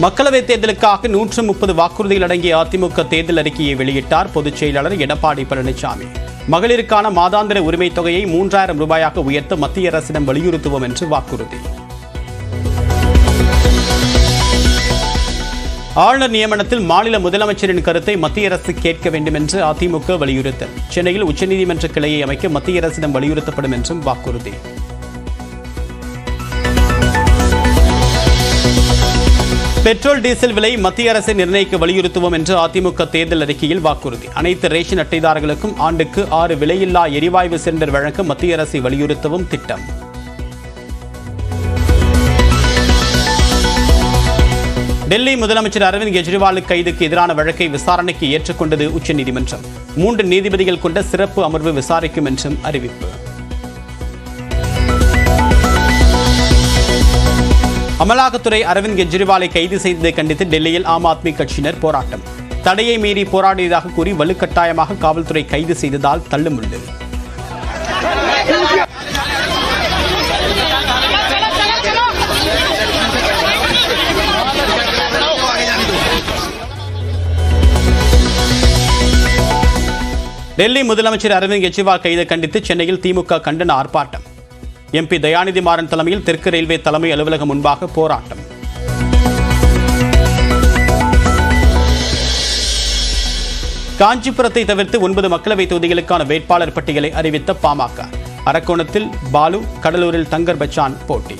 மக்களவைத் தேர்தலுக்காக நூற்று முப்பது வாக்குறுதிகள் அடங்கிய அதிமுக தேர்தல் அறிக்கையை வெளியிட்டார் பொதுச் செயலாளர் எடப்பாடி பழனிசாமி. மகளிருக்கான மாதாந்திர உரிமைத் தொகையை மூன்றாயிரம் ரூபாயாக உயர்த்த மத்திய அரசிடம் வலியுறுத்துவோம் என்று வாக்குறுதி. ஆளுநர் நியமனத்தில் மாநில முதலமைச்சரின் கருத்தை மத்திய அரசு கேட்க வேண்டும் என்று அதிமுக வலியுறுத்தல். சென்னையில் உச்சநீதிமன்ற கிளையை அமைக்க மத்திய அரசிடம் வலியுறுத்தப்படும் என்றும் வாக்குறுதி. பெட்ரோல் டீசல் விலை மத்திய அரசை நிர்ணயிக்க வலியுறுத்துவோம் என்று அதிமுக தேர்தல் அறிக்கையில் வாக்குறுதி. அனைத்து ரேஷன் அட்டைதாரர்களுக்கும் ஆண்டுக்கு ஆறு விலையில்லா எரிவாயு சிலிண்டர் வழங்க மத்திய அரசை வலியுறுத்தவும் திட்டம். டெல்லி முதலமைச்சர் அரவிந்த் கெஜ்ரிவால் கைதுக்கு எதிரான வழக்கை விசாரணைக்கு ஏற்றுக்கொண்டது உச்சநீதிமன்றம். மூன்று நீதிபதிகள் கொண்ட சிறப்பு அமர்வு விசாரிக்கும் என்றும் அறிவிப்பு. அமலாக்கத்துறை அரவிந்த் கெஜ்ரிவாலை கைது செய்ததை கண்டித்து டெல்லியில் ஆம் ஆத்மி கட்சியினர் போராட்டம். தடையை மீறி போராடியதாக கூறி வலுக்கட்டாயமாக காவல்துறை கைது செய்ததால் தள்ளுமுள்ளு. டெல்லி முதலமைச்சர் அரவிந்த் கெஜ்ரிவால் கைதை கண்டித்து சென்னையில் திமுக கண்டன ஆர்ப்பாட்டம். எம்பி தயாநிதி மாறன் தலைமையில் தெற்கு ரயில்வே தலைமை அலுவலகம் முன்பாக போராட்டம். காஞ்சிபுரத்தை தவிர்த்து ஒன்பது மக்களவைத் தொகுதிகளுக்கான வேட்பாளர் பட்டியலை அறிவித்த பாமக. அரக்கோணத்தில் பாலு கடலூரில் தங்கர் பச்சான் போட்டி.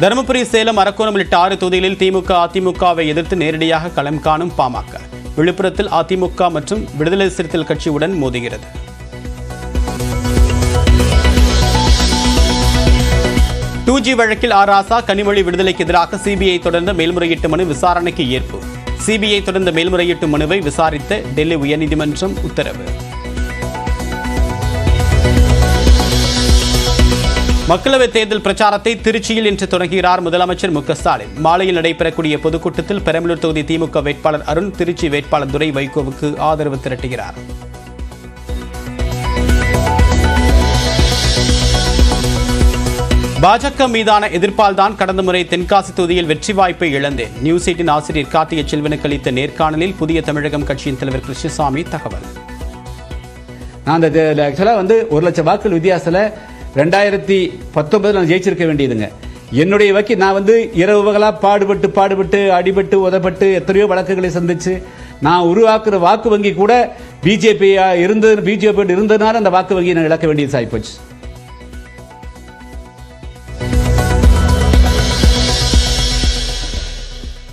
தருமபுரி சேலம் அரக்கோணம் உள்ளிட்ட ஆறு தொகுதிகளில் திமுக அதிமுகவை எதிர்த்து நேரடியாக களம் காணும் பாமக. விழுப்புரத்தில் அதிமுக மற்றும் விடுதலை சிறுத்தைகள் கட்சியுடன் மோதுகிறது. டூ ஜி வழக்கில் ஆர் ராசா கனிமொழி விடுதலைக்கு எதிராக சிபிஐ தொடர்ந்த மேல்முறையீட்டு மனு விசாரணைக்கு ஏற்பு. சிபிஐ தொடர்ந்த மேல்முறையீட்டு மனுவை விசாரித்த டெல்லி உயர்நீதிமன்றம் உத்தரவு. மக்களவைத் தேர்தல் பிரச்சாரத்தை திருச்சியில் இன்று தொடங்குகிறார் முதலமைச்சர் மு ஸ்டாலின். மாலையில் நடைபெறக்கூடிய பொதுக்கூட்டத்தில் பெரம்பலூர் தொகுதி திமுக வேட்பாளர் அருண் திருச்சி வேட்பாளர் துரை வைகோவுக்கு ஆதரவு திரட்டுகிறார். பாஜக மீதான எதிர்ப்பால் தான் கடந்த முறை தென்காசி தொகுதியில் வெற்றி வாய்ப்பை இழந்தேன். நியூஸ் எயிட்டின் ஆசிரியர் கார்த்திகை செல்வனுக்கு அளித்த நேர்காணலில் புதிய தமிழகம் கட்சியின் தலைவர் கிருஷ்ணசாமி தகவல். நான் அந்த ஆக்சுவலாக வந்து ஒரு லட்சம் வாக்குகள் வித்தியாசத்தில் ரெண்டாயிரத்தி பத்தொன்பதில் நான் ஜெயிச்சிருக்க வேண்டியதுங்க. என்னுடைய வக்கி நான் வந்து இரவு பகலாக பாடுபட்டு பாடுபட்டு அடிபட்டு உதப்பட்டு எத்தனையோ வழக்குகளை சந்திச்சு நான் உருவாக்குற வாக்கு வங்கி கூட பிஜேபி இருந்தது பிஜேபி இருந்ததுனால அந்த வாக்கு வங்கியை நான் இழக்க வேண்டியது சாய்ப்போச்சு.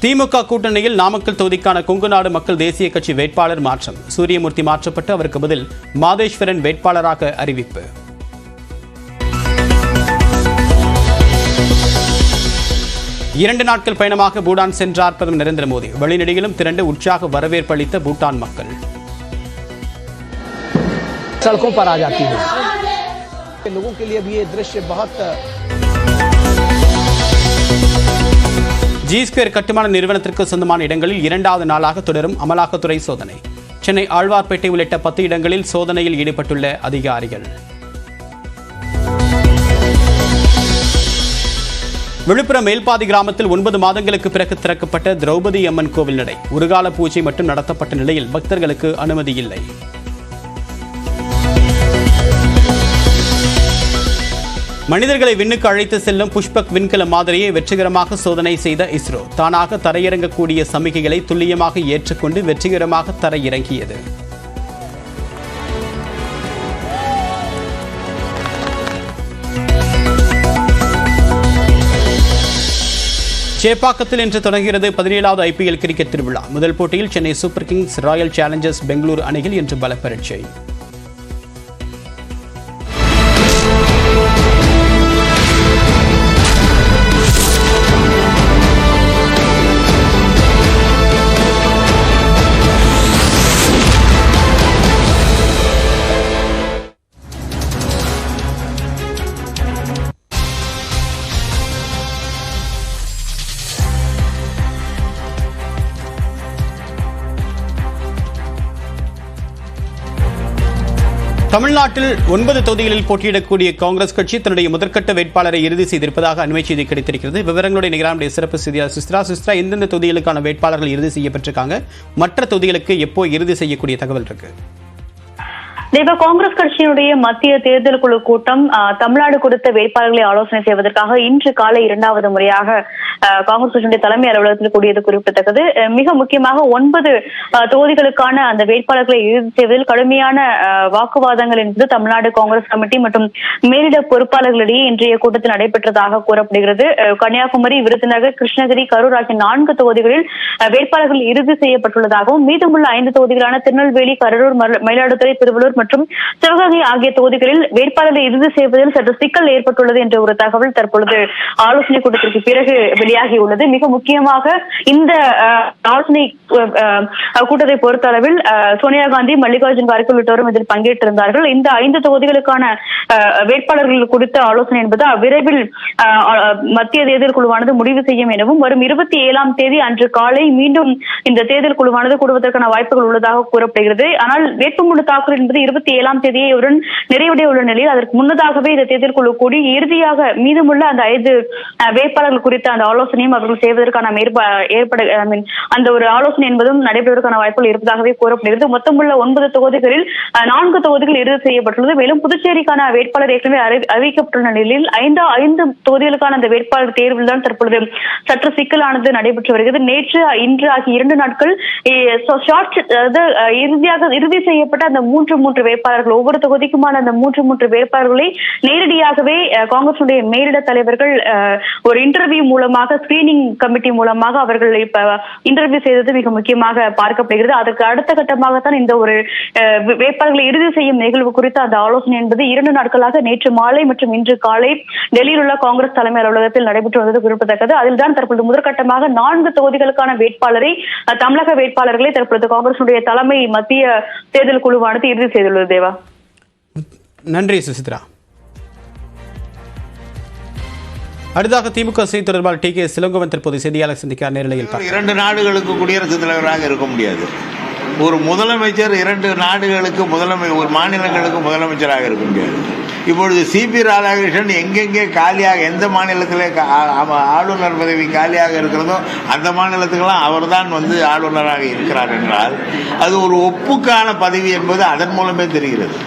திமுக கூட்டணியில் நாமக்கல் தொகுதிக்கான கொங்குநாடு மக்கள் தேசிய கட்சி வேட்பாளர் மாற்றம். சூரியமூர்த்தி மாற்றப்பட்டு அவருக்கு பதில் மாதேஸ்வரன் வேட்பாளராக அறிவிப்பு. இரண்டு நாட்கள் பயணமாக பூட்டான் சென்றார் பிரதமர் நரேந்திர மோடி வழிநெடுகிலும் திரண்டு உற்சாக வரவேற்பு அளித்த பூட்டான் மக்கள் सड़कों पर आ जाती है लोगों के लिए भी ये दृश्य बहुत ஜி ஸ்கொயர் கட்டுமான நிறுவனத்திற்கு சொந்தமான இடங்களில் இரண்டாவது நாளாக தொடரும் அமலாக்கத்துறை சோதனை சென்னை ஆழ்வார்பேட்டை உள்ளிட்ட பத்து இடங்களில் சோதனையில் ஈடுபட்டுள்ள அதிகாரிகள் விழுப்புரம் மேல்பாதி கிராமத்தில் ஒன்பது மாதங்களுக்கு பிறகு திறக்கப்பட்ட திரௌபதி அம்மன் கோவில் நடை. ஒருகால பூஜை மட்டும் நடத்தப்பட்ட நிலையில் பக்தர்களுக்கு அனுமதி இல்லை. மனிதர்களை விண்ணுக்கு அழைத்து செல்லும் புஷ்பக் விண்கல மாதிரியை வெற்றிகரமாக சோதனை செய்த இஸ்ரோ. தானாக தரையிறங்கக்கூடிய சமிகைகளை துல்லியமாக ஏற்றுக்கொண்டு வெற்றிகரமாக தரையிறங்கியது. சேப்பாக்கத்தில் இன்று தொடங்குகிறது பதினேழாவது ஐபிஎல் கிரிக்கெட் திருவிழா. முதல் போட்டியில் Chennai Super Kings Royal Challengers Bengaluru அணிகள் இன்று பல தமிழ்நாட்டில் ஒன்பது தொகுதிகளில் போட்டியிடக்கூடிய காங்கிரஸ் கட்சி தன்னுடைய முதற்கட்ட வேட்பாளரை இறுதி செய்திருப்பதாக அண்மை செய்தி கிடைத்திருக்கிறது. விவரங்களுடைய நிகரானுடைய சிறப்பு செய்தியாளர் சிஸ்ரா. சிஸ்ரா எந்தெந்த தொகுதிகளுக்கான வேட்பாளர்கள் இறுதி செய்யப்பட்டிருக்காங்க? மற்ற தொகுதிகளுக்கு எப்போ இறுதி செய்யக்கூடிய தகவல் இருக்குது தேவ காங்கிரஸ் கட்சியினுடைய மத்திய தேர்தல் குழு கூட்டம் தமிழ்நாடு குறித்த வேட்பாளர்களை ஆலோசனை செய்வதற்காக இன்று காலை இரண்டாவது முறையாக காங்கிரஸ் கட்சியினுடைய தலைமை அலுவலகத்தில் கூடியது குறிப்பிடத்தக்கது. மிக முக்கியமாக ஒன்பது தொகுதிகளுக்கான அந்த வேட்பாளர்களை இறுதி செய்வதில் கடுமையான வாக்குவாதங்கள் என்பது தமிழ்நாடு காங்கிரஸ் கமிட்டி மற்றும் மேலிட பொறுப்பாளர்களிடையே இன்றைய கூட்டத்தில் நடைபெற்றதாக கூறப்படுகிறது. அஹ், கன்னியாகுமரி விருதுநகர் கிருஷ்ணகிரி கரூர் ஆகிய நான்கு தொகுதிகளில் வேட்பாளர்கள் இறுதி செய்யப்பட்டுள்ளதாகவும் மீதமுள்ள ஐந்து தொகுதிகளான திருநெல்வேலி கரூர் மல- மயிலாடுதுறை திருவள்ளூர் மற்றும் சிவகங்கை ஆகிய தொகுதிகளில் வேட்பாளரை இறுதி செய்வதில் சற்று சிக்கல் ஏற்பட்டுள்ளது என்ற ஒரு தகவல் தற்பொழுது ஆலோசனை கூட்டத்திற்கு பிறகு வெளியாகியுள்ளது. மிக முக்கியமாக இந்த ஆலோசனை கூட்டத்தை பொறுத்த அளவில் சோனியா காந்தி மல்லிகார்ஜுன் கார்கே உள்ளிட்டோரும் இதில் பங்கேற்றிருந்தார்கள். இந்த ஐந்து தொகுதிகளுக்கான வேட்பாளர்கள் குறித்த ஆலோசனை என்பது விரைவில் மத்திய தேர்தல் குழுவானது முடிவு செய்யும் எனவும் வரும் இருபத்தி ஏழாம் தேதி அன்று காலை மீண்டும் இந்த தேர்தல் குழுவானது கூடுவதற்கான வாய்ப்புகள் உள்ளதாக கூறப்படுகிறது. ஆனால் வேட்புமனு தாக்கல் என்பது இருபத்தி ஏழாம் தேதியுடன் நிறைவடைய உள்ள நிலையில் அதற்கு முன்னதாகவே இந்த தேர்தல் குழு கூடி இறுதியாக மீதமுள்ள அந்த ஐந்து வேட்பாளர்கள் குறித்த அந்த ஆலோசனையும் அவர்கள் செய்வதற்கான ஏற்பட I mean, அந்த ஒரு ஆலோசனை என்பதும் நடைபெறுவதற்கான வாய்ப்புகள் இருப்பதாகவே கூறப்படுகிறது. மொத்தமுள்ள ஒன்பது தொகுதிகளில் நான்கு தொகுதிகள் இறுதி செய்யப்பட்டுள்ளது. மேலும் புதுச்சேரிக்கான வேட்பாளர் ஏற்கனவே அறிவிக்கப்பட்டுள்ள நிலையில் ஐந்து ஐந்து தொகுதிகளுக்கான அந்த வேட்பாளர் தேர்வில் தான் தற்பொழுது சற்று சிக்கலானது நடைபெற்று வருகிறது. நேற்று இன்று ஆகிய இரண்டு நாட்கள் ஷார்ட் அதாவது இறுதியாக இறுதி செய்யப்பட்ட அந்த மூன்று மூன்று வேட்பாளர்கள் ஒவ்வொரு தொகுதிக்குமான அந்த மூன்று மூன்று வேட்பாளர்களை நேரடியாகவே காங்கிரசுடைய மேலிட தலைவர்கள் ஒரு இன்டர்வியூ மூலமாக ஸ்கிரீனிங் கமிட்டி மூலமாக அவர்கள் இப்ப இன்டர்வியூ செய்தது மிக முக்கியமாக பார்க்கப்படுகிறது. அதற்கு அடுத்த கட்டமாகத்தான் இந்த ஒரு வேட்பாளர்களை இறுதி செய்யும் நிகழ்வு குறித்த அந்த ஆலோசனை என்பது இரண்டு நாட்களாக நேற்று மாலை மற்றும் இன்று காலை டெல்லியில் உள்ள காங்கிரஸ் தலைமை அலுவலகத்தில் நடைபெற்று வந்தது குறிப்பிடத்தக்கது. அதில் தான் தற்பொழுது முதற்கட்டமாக நான்கு தொகுதிகளுக்கான வேட்பாளரை தமிழக வேட்பாளர்களை தற்பொழுது காங்கிரசுடைய தலைமை மத்திய தேர்தல் குழுவானது இறுதி செய்துள்ளது. தேவா. நன்றி சுசித்ரா. அடுத்ததாக திமுக செய்தி தொடர்பாளர் டி கே சிலங்கோவன் தற்போது செய்தியாளர் சந்திக்கிறார் நேரலையில். இரண்டு நாடுகளுக்கு குடியரசுத் தலைவராக இருக்க முடியாது. ஒரு முதலமைச்சர் இரண்டு நாடுகளுக்கு முதலமை ஒரு மாநிலங்களுக்கு முதலமைச்சராக இருக்க முடியாது. இப்பொழுது சிபி ராதாகிருஷ்ணன் எங்கெங்கே காலியாக எந்த மாநிலத்தில் ஆளுநர் பதவி காலியாக இருக்கிறதோ அந்த மாநிலத்துக்கெல்லாம் அவர்தான் வந்து ஆளுநராக இருக்கிறார் என்றால் அது ஒரு ஒப்புக்கான பதவி என்பது அதன் மூலமே தெரிகிறது.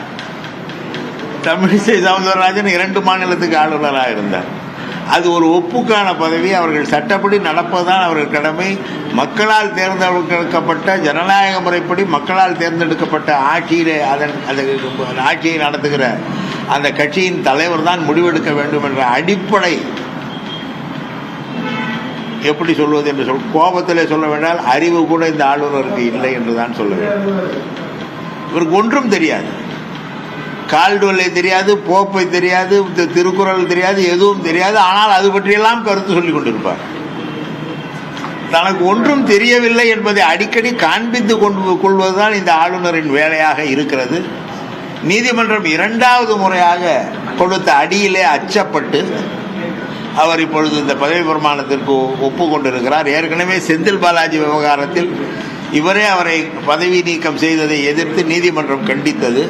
தமிழிசை சவுந்தரராஜன் இரண்டு மாநிலத்துக்கு ஆளுநராக இருந்தார். அது ஒரு ஒப்புக்கான பதவி அவர்கள் சட்டப்படி நடப்பதுதான் அவர்கள் கடமை. மக்களால் தேர்ந்தெடுக்கப்பட்ட ஜனநாயக முறைப்படி மக்களால் தேர்ந்தெடுக்கப்பட்ட ஆட்சியிலே அதன் அந்த ஆட்சியை நடத்துகிற அந்த கட்சியின் தலைவர் தான் முடிவெடுக்க வேண்டும் என்ற அடிப்படை எப்படி சொல்வது என்று சொல் கோபத்திலே சொல்ல வேண்டால் அறிவு கூட இந்த ஆளுநருக்கு இல்லை என்று தான் சொல்ல வேண்டும். இவருக்கு ஒன்றும் தெரியாது. கால்டுவலை தெரியாது போப்பை தெரியாது திருக்குறள் தெரியாது எதுவும் தெரியாது. ஆனால் அது பற்றியெல்லாம் கருத்து சொல்லிக் கொண்டிருப்பார். தனக்கு ஒன்றும் தெரியவில்லை என்பதை அடிக்கடி காண்பித்து கொண்டு கொள்வதுதான் இந்த ஆளுநரின் வேலையாக இருக்கிறது. நீதிமன்றம் இரண்டாவது முறையாக கொடுத்த அடியிலே அச்சப்பட்டு அவர் இப்பொழுது இந்த பதவி பிரமாணத்திற்கு ஒப்புக்கொண்டிருக்கிறார். ஏற்கனவே செந்தில் பாலாஜி விவகாரத்தில் இவரே அவரை பதவி நீக்கம் செய்ததை எதிர்த்து நீதிமன்றம் கண்டித்தது.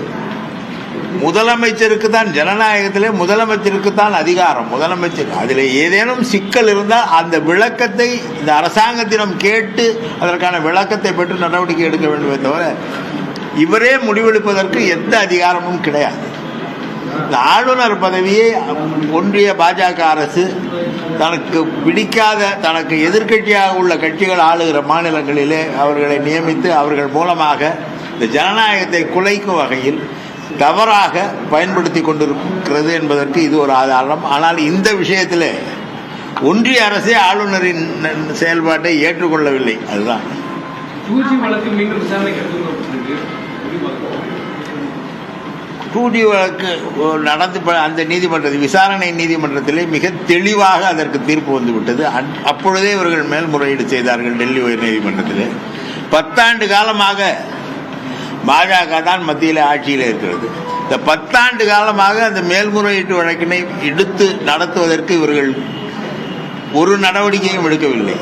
முதலமைச்சருக்கு தான் ஜனநாயகத்திலே முதலமைச்சருக்கு தான் அதிகாரம். முதலமைச்சர் அதில் ஏதேனும் சிக்கல் இருந்தால் அந்த விளக்கத்தை இந்த அரசாங்கத்திடம் கேட்டு அதற்கான விளக்கத்தை பெற்று நடவடிக்கை எடுக்க வேண்டுமே தவிர இவரே முடிவெடுப்பதற்கு எந்த அதிகாரமும் கிடையாது. இந்த ஆளுநர் பதவியை ஒன்றிய பாஜக அரசு தனக்கு பிடிக்காத தனக்கு எதிர்க்கட்சியாக உள்ள கட்சிகள் ஆளுகிற மாநிலங்களிலே அவர்களை நியமித்து அவர்கள் மூலமாக இந்த ஜனநாயகத்தை குலைக்கும் வகையில் தவறாக பயன்படுத்தி கொண்டிருக்கிறது என்பதற்கு இது ஒரு ஆதாரம். ஆனால் இந்த விஷயத்தில் ஒன்றிய அரசே ஆளுநரின் செயல்பாட்டை ஏற்றுக்கொள்ளவில்லை. அதுதான் டூஜி வழக்கு மீண்டும் விசாரணைக்கு எடுத்துட்டு வரப்பட்டிருக்கு டூடி வழக்கு நடந்து ப- அந்த நீதிமன்றத்தில் விசாரணை நீதிமன்றத்திலே மிக தெளிவாக அதற்கு தீர்ப்பு வந்துவிட்டது. அப்பொழுதே இவர்கள் மேல்முறையீடு செய்தார்கள் டெல்லி உயர் நீதிமன்றத்தில் பத்தாண்டு காலமாக பாஜக தான் மத்தியில் ஆட்சியில் இருக்கிறது. இந்த பத்தாண்டு காலமாக அந்த மேல்முறையீட்டு வழக்கினை எடுத்து நடத்துவதற்கு இவர்கள் ஒரு நடவடிக்கையும் எடுக்கவில்லை.